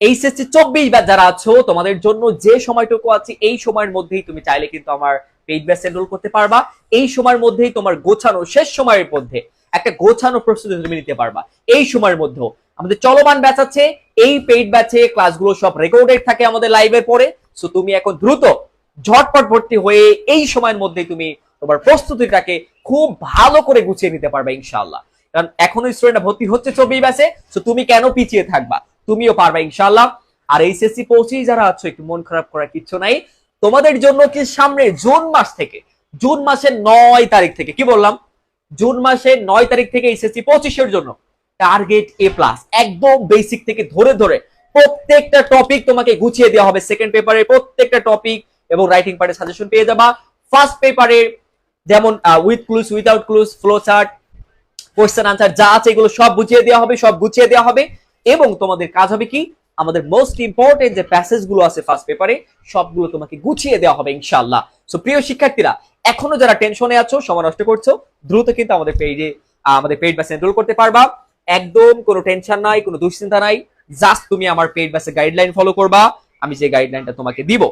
HSC চব্বিশ batch যারা আছো, তোমাদের জন্য যে সময়টুকু আছে, এই সময়ের মধ্যেই তুমি চাইলে কিন্তু আমার পেইড ব্যাচ এনরোল করতে পারবা। এই সময়ের মধ্যেই তোমার গোছানো শেষ সময়ের মধ্যে একটা গোছানো প্রস্তুতি তুমি নিতে পারবা। এই সময়ের মধ্যেও আমাদের চলমান ব্যাচ আছে। এই পেইড ব্যাচে ক্লাসগুলো সব রেকর্ডেড থাকে আমাদের লাইভের পরে। সো তুমি এখন দ্রুত ঝটপট ভর্তি হয়ে এই সময়ের মধ্যেই তুমি তোমার প্রস্তুতিটাকে খুব ভালো করে গুছিয়ে নিতে পারবে ইনশাআল্লাহ। কারণ এখনও স্টুডেন্ট ভর্তি হচ্ছে চব্বিশ ব্যাচে। সো তুমি কেন পিছিয়ে থাকবা? তুমিও পারবা ইনশাল্লাহ আর এইচএসসি পৌঁছেই যারা আছো, একটু মন খারাপ করার কিচ্ছু নাই। তোমাদের জন্য কি সামনে জুন মাস থেকে, জুন মাসের নয় তারিখ থেকে, কি বললাম? জুন মাসের নয় তারিখ থেকে এইচএসসি পঁচিশের জন্য টার্গেট এ প্লাস, একদম বেসিক থেকে ধরে ধরে প্রত্যেকটা টপিক তোমাকে গুছিয়ে দেওয়া হবে। সেকেন্ড পেপারের প্রত্যেকটা টপিক এবং রাইটিং পার্টের সাজেশন পেয়ে যাবা। ফার্স্ট পেপারে যেমন with clues without clues flow chart question answer যা আছে এগুলো সব বুঝিয়ে দেওয়া হবে, সব গুছিয়ে দেওয়া হবে। এবং তোমাদের কাজ হবে কি? আমাদের মোস্ট ইম্পর্টেন্ট যে প্যাসেজগুলো আছে ফার্স্ট পেপারে সবগুলো তোমাকে গুছিয়ে দেওয়া হবে ইনশাল্লাহ সো প্রিয় শিক্ষার্থীরা, এখনও যারা টেনশনে আছো, সময় নষ্ট করছ, দ্রুত কিন্তু আমাদের পেজে আমাদের পেড ব্যাসে এনরোল করতে পারবা। একদম কোনো টেনশন নাই, কোনো দুশ্চিন্তা নাই জাস্ট তুমি আমার পেড ব্যাসে গাইডলাইন ফলো করবা। আমি যে গাইডলাইনটা তোমাকে দিব